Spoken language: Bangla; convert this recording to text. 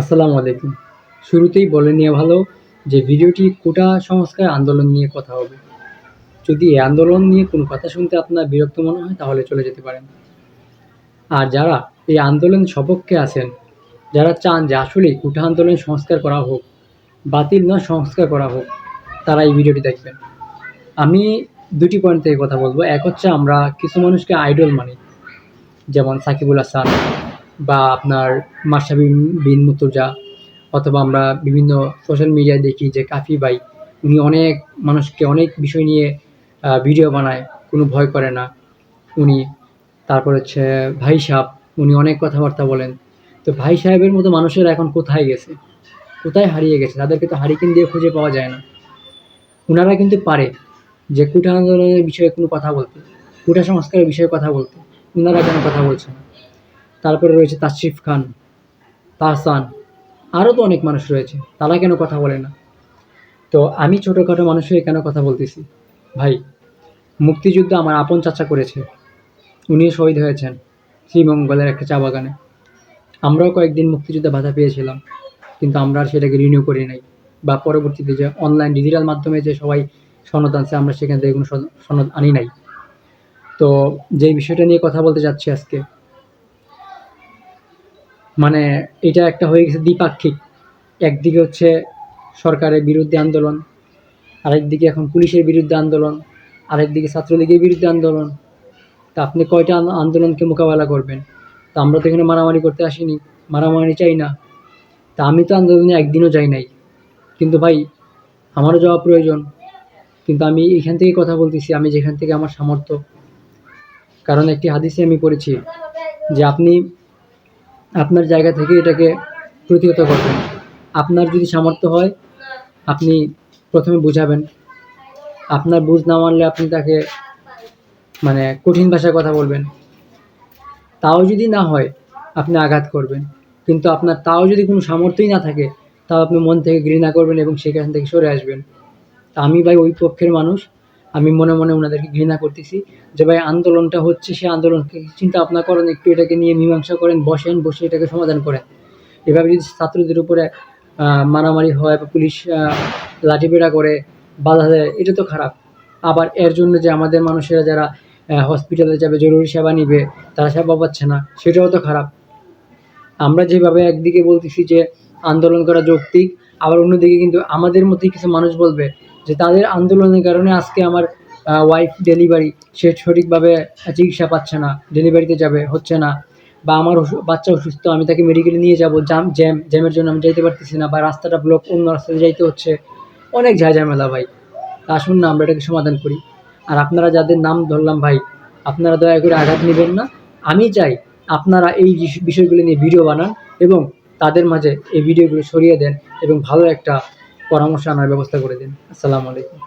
আসসালামু আলাইকুম। শুরুতেই বলে নেওয়া ভালো যে ভিডিওটি কোটা সংস্কার আন্দোলন নিয়ে কথা হবে। যদি এই আন্দোলন নিয়ে কোনো কথা শুনতে আপনার বিরক্ত মনে হয় তাহলে চলে যেতে পারেন। আর যারা এই আন্দোলন সপক্ষে আছেন, যারা চান যে আসলেই কোটা আন্দোলন সংস্কার করা হোক, বাতিল নয় সংস্কার করা হোক, তারা এই ভিডিওটি দেখবেন। আমি দুটি পয়েন্ট থেকে কথা বলব। এক হচ্ছে আমরা কিছু মানুষকে আইডল মানি, যেমন সাকিবুল হাসান বা আপনার মাসাবি বিন মুর্তজা অথবা আমরা বিভিন্ন সোশ্যাল মিডিয়ায় দেখি যে কাফি ভাই, উনি অনেক মানুষকে অনেক বিষয় নিয়ে ভিডিও বানায়, কোনো ভয় করে না। উনি, তারপর হচ্ছে ভাই সাহেব, উনি অনেক কথাবার্তা বলেন। তো ভাই সাহেবের মতো মানুষেরা এখন কোথায় গেছে? কোথায় হারিয়ে গেছে? তাদেরকে তো হারিকেন দিয়ে খুঁজে পাওয়া যায় না। ওনারা কিন্তু পারে যে কুটা আন্দোলনের বিষয়ে কোনো কথা বলতে কুটা সংস্কারের বিষয়ে কথা বলতে। ওনারা কেন কথা বলছে না? তারপরে রয়েছে তাশরিফ খান, তাহসান, আরও তো অনেক মানুষ রয়েছে, তারা কেন কথা বলে না? তো আমি ছোটোখাটো মানুষ হয়ে কেন কথা বলতেছি? ভাই, মুক্তিযুদ্ধ আমার আপন চাচা করেছে, উনিও শহীদ হয়েছেন শ্রীমঙ্গলের একটা চা বাগানে। আমরাও কয়েকদিন মুক্তিযুদ্ধে বাধা পেয়েছিলাম, কিন্তু আমরা আর সেটাকে রিনিউ করি নাই, বা পরবর্তীতে যে অনলাইন ডিজিটাল মাধ্যমে যে সবাই সনদ আনছে, আমরা সেখান থেকে কোনো সনদ আনি নাই। তো যেই বিষয়টা নিয়ে কথা বলতে যাচ্ছি আজকে মানে এটা একটা হয়ে গেছে দ্বিপাক্ষিক। একদিকে হচ্ছে সরকারের বিরুদ্ধে আন্দোলন, আরেকদিকে এখন পুলিশের বিরুদ্ধে আন্দোলন, আরেকদিকে ছাত্রলীগের বিরুদ্ধে আন্দোলন। তা আপনি কয়টা আন্দোলনকে মোকাবেলা করবেন? তা আমরা তো এখানে মারামারি করতে আসিনি, মারামারি চাই না। তা আমি তো আন্দোলনে একদিনও যাই নাই। কিন্তু ভাই, আমারও যাওয়া প্রয়োজন। কিন্তু আমি এখান থেকে কথা বলতেছি, আমি যেখান থেকে আমার সামর্থ্য। কারণ একটি হাদিসে আমি পড়েছি যে আপনি আপনার জায়গা থেকে এটাকে প্রতিহত করবেন। আপনার যদি সামর্থ্য হয়, আপনি প্রথমে বুঝাবেন। আপনার বুঝ না মানলে আপনি তাকে মানে কঠিন ভাষায় কথা বলবেন। তাও যদি না হয়, আপনি আঘাত করবেন। কিন্তু আপনার তাও যদি কোনো সামর্থ্যই না থাকে, তাও আপনি মন থেকে ঘৃণা করবেন এবং সেখান থেকে সরে আসবেন। তা আমি ভাই ওই পক্ষের মানুষ। আমি মনে মনে ওনাদেরকে ঘৃণা করতেছি যে ভাই আন্দোলনটা হচ্ছে সে আন্দোলনকে চিন্তা ভাবনা করেন একটু এটাকে নিয়ে মীমাংসা করেন বসেন বসে এটাকে সমাধান করেন। এভাবে যদি ছাত্রদের উপরে মারামারি হয় বা পুলিশ আহ, লাঠিপেটা করে বাধা দেয় এটা তো খারাপ। আবার এর জন্য যে আমাদের মানুষেরা যারা হসপিটালে যাবে জরুরি সেবা নিবে তারা সেবা পাচ্ছে না সেটাও তো খারাপ। আমরা যেভাবে একদিকে বলতেছি যে আন্দোলন করা যৌক্তিক আবার অন্যদিকে কিন্তু আমাদের মধ্যেই কিছু মানুষ বলবে যে তাদের আন্দোলনের কারণে আজকে আমার ওয়াইফ ডেলিভারি সে সঠিকভাবে চিকিৎসা পাচ্ছে না ডেলিভারিতে যাবে, হচ্ছে না। বা আমার বাচ্চা অসুস্থ, আমি তাকে মেডিকেলে নিয়ে যাব, জাম, জ্যাম, জ্যামের জন্য আমি যাইতে পারতেছি না, বা রাস্তাটা ব্লক অন্য রাস্তাতে যাইতে হচ্ছে। অনেক ঝামেলা ভাই। আসুন না, আমরা এটাকে সমাধান করি। আর আপনারা যাদের নাম ধরলাম ভাই, আপনারা দয়া করে আঘাত নেবেন না। আমি চাই আপনারা এই বিষয়গুলো নিয়ে ভিডিও বানান এবং তাদের মাঝে এই ভিডিওগুলো সরিয়ে দেন এবং ভালো একটা পরামর্শ আনার ব্যবস্থা করে দিন। আসসালামু আলাইকুম।